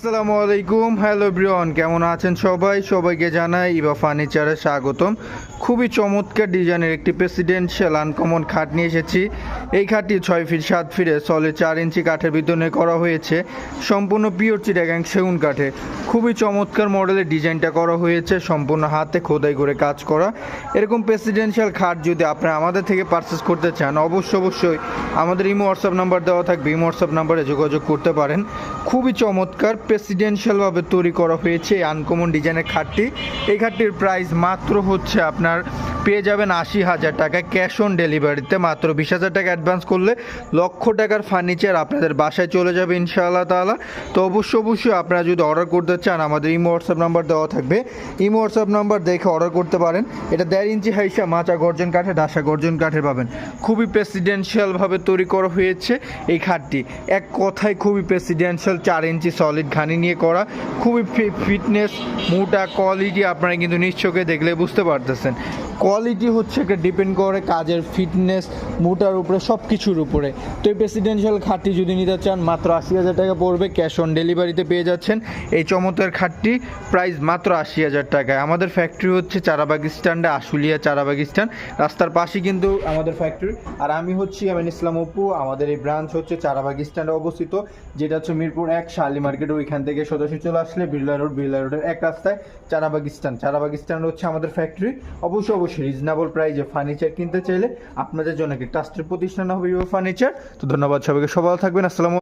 আসসালামু আলাইকুম। Hello Brian কেমন আছেন সবাই? সবাইকে জানাই ইবা ফার্নিচারে স্বাগতম। খুবই চমৎকার ডিজাইনের একটি প্রেসিডেন্সিয়াল আনকমন খাট নিয়ে এসেছি। এই খাটটি ছয় ফিট, সাত ফিটে সলে চার ইঞ্চি কাঠের ভিতরে করা হয়েছে। সম্পূর্ণ পিওর চিটাগাং সেগুন কাঠে। খুবই চমৎকার মডেলের ডিজাইনটা করা হয়েছে। সম্পূর্ণ হাতে খোদাই করে কাজ করা। এরকম প্রেসিডেন্সিয়াল খাট যদি আপনারা আমাদের থেকে পারচেস করতে চান, অবশ্য অবশ্যই আমাদের ইমো হোয়াটসঅ্যাপ নাম্বার দেওয়া থাকবে। ইমো হোয়াটসঅ্যাপ নাম্বারে যোগাযোগ করতে পারেন। খুবই চমৎকার প্রেসিডেন্সিয়ালভাবে তৈরি করা হয়েছে এই আনকমন ডিজাইনের খাটটি। এই খাটটির প্রাইস মাত্র হচ্ছে আপনার পেয়ে যাবেন আশি হাজার টাকা ক্যাশ অন ডেলিভারিতে। মাত্র বিশ হাজার টাকা অ্যাডভান্স করলে লক্ষ টাকার ফার্নিচার আপনাদের বাসায় চলে যাবে ইনশাআল্লাহ তাআলা। তো অবশ্যই অবশ্যই আপনারা যদি অর্ডার করতে চান, আমাদের ইমো হোয়াটসঅ্যাপ নাম্বার দেওয়া থাকবে। ইমো হোয়াটসঅ্যাপ নাম্বার দেখে অর্ডার করতে পারেন। এটা দেড় ইঞ্চি হাইসা মাচা গর্জন কাঠে ডাসা গর্জন কাঠের পাবেন। খুবই প্রেসিডেন্সিয়ালভাবে তৈরি করা হয়েছে এই খাটটি। এক কথায় খুবই প্রেসিডেন্সিয়াল চার ইঞ্চি সলিড ঘানি নিয়ে করা। খুবই ফিটনেস মোটা কোয়ালিটি আপনারা কিন্তু নিশ্চয়ই দেখলে বুঝতে পারতেছেন। কোয়ালিটি হচ্ছে একটা ডিপেন্ড করে কাজের ফিটনেস মোটার উপরে সব কিছুর উপরে। তো এই প্রেসিডেন্সিয়াল খাটটি যদি নিতে চান, মাত্র আশি হাজার টাকা পড়বে ক্যাশ অন ডেলিভারিতে পেয়ে যাচ্ছেন। এই চমৎকার খাটটি প্রাইস মাত্র আশি হাজার টাকায়। আমাদের ফ্যাক্টরি হচ্ছে চারাবাগ স্ট্যান্ডে আশুলিয়া চারাবাগ স্ট্যান্ড রাস্তার পাশে কিন্তু আমাদের ফ্যাক্টরি আর আমি হচ্ছি আমিন ইসলাম অপু, আমাদের এই ব্রাঞ্চ হচ্ছে চারাবাগ স্ট্যান্ডে অবস্থিত, যেটা হচ্ছে মিরপুর এক শালি মার্কেট, ওইখান থেকে সদস্য চলে আসলে বিড়লা রোড, বিড়লা রোডের এক রাস্তায় চারাবাগ স্ট্যান্ড চারাবাগ স্ট্যান্ড হচ্ছে আমাদের ফ্যাক্টরি অবশ্যই অবশ্যই। রিজনেবল প্রাইসে ফার্নিচার কিনতে চাইলে আপনাদের জন্য একটি ট্রাস্টের প্রতিষ্ঠান হবে ফার্নিচার তো ধন্যবাদ সবাইকে, সবাই থাকবেন। আসসালাম